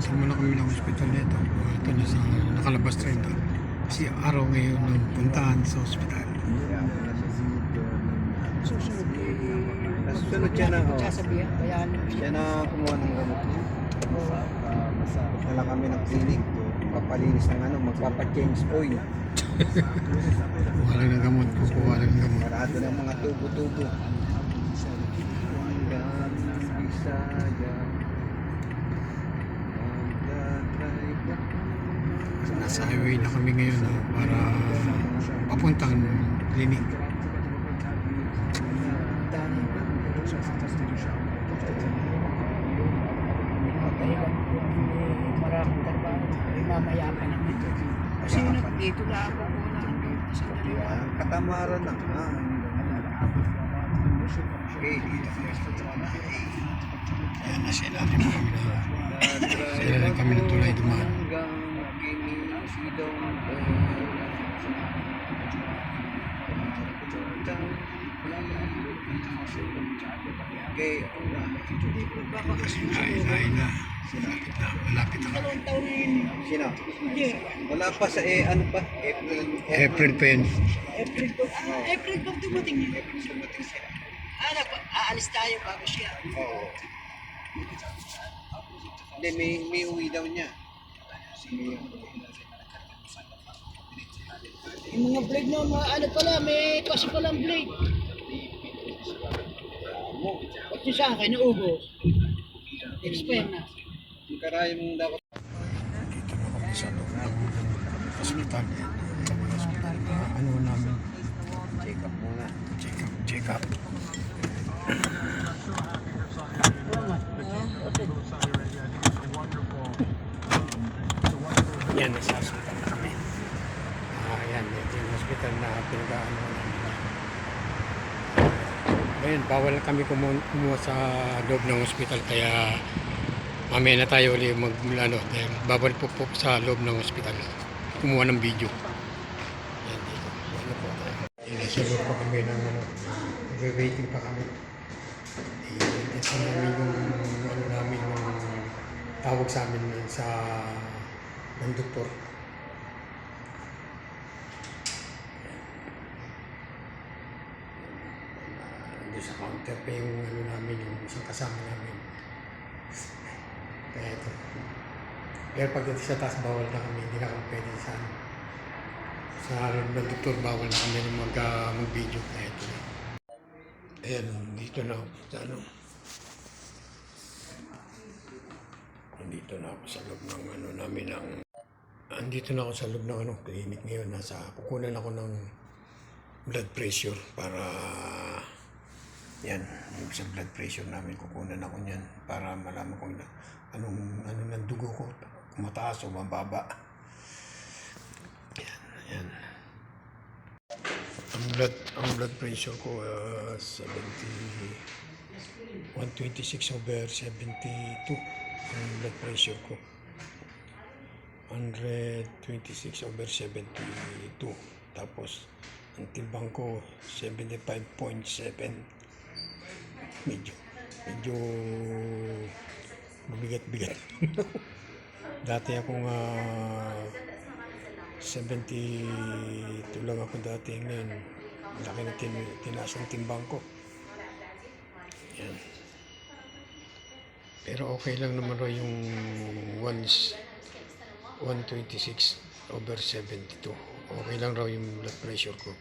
Cancel muna kami ng hospital nito. Uh, ito na sa nakalabas rin to. Kasi araw ngayon ng puntahan sa hospital. Susunod eh. Susunod siya na, oh. Sasabihan, bayaan mo Siya siya. na kumuha ng gamot. Dala kami ng clinic. Papalinis ng ano, magpapa-change oil. Lang ng gamot. Kukuha ng gamot. Parado ng mga tubo-tubo. Hanggang Bisaya. Magdadrive ako. Nasa highway na kami ngayon ah, para papuntang clinic. Mamaya pa naman. Kasi nag- dito na ako po na sa dalawa. Katamaran na. Ah. Okay. Ayan na sila. Sila lang kami ng tulay Ay, ay na. Malapit na. Malapit na. Sino? Wala pa sa eh, ano pa? April. April pa yun. April ko. Ah, April ko dumating yun. Ah, nag- aalis tayo bago siya. Oo. Hindi, may, may uwi daw niya. May, Yung mga blade na mga ano pala, may kasi palang blade. Ba't yung sa akin, naubos? Expire na. yung karaya mong dapat Dito na kami sa loob ng hospital. Hospital na ano namin. check up muna. Check up. Check up. Yan, nasa hospital na kami. Ah, yan, ito yung hospital na pinag-ano. Ngayon, bawal kami kumu- kumuha sa loob ng hospital kaya mamaya na tayo ulit mag ano, dahil bawal po po sa loob ng hospital kumuha ng video. Yan dito. Ano po tayo. Inasunod pa kami ng ano, waiting pa kami. Eh, Ito namin yung ano namin yung tawag sa amin sa ng doktor. Sa counter pa yung ano namin, yung isang kasama namin. Kaya ito. Pero pagdating sa taas, bawal na kami. Hindi na kami pwede sa ano. Sa ano ng doktor, bawal na kami mag, uh, mag-video. Kaya ito na. Ayan, dito na ako sa ano. Andito na ako sa loob ng ano namin ng andito na ako sa loob ng ano, clinic ngayon. Nasa, kukunan ako ng blood pressure para yan, yung sa blood pressure namin kukunan ako niyan para malaman kung na, anong ano ng dugo ko, mataas o mababa. Yan, yan. Ang blood, ang blood pressure ko uh, 70 126 over 72 ang blood pressure ko. 126 over 72. Tapos, ang timbang ko, 75.7. Medyo, medyo mabigat-bigat. dati akong ah, 72 lang ako dati ngayon. Laki na tin tinaas ang timbang ko. Yan. Pero okay lang naman raw yung once 126 over 72. Okay lang raw yung blood pressure ko.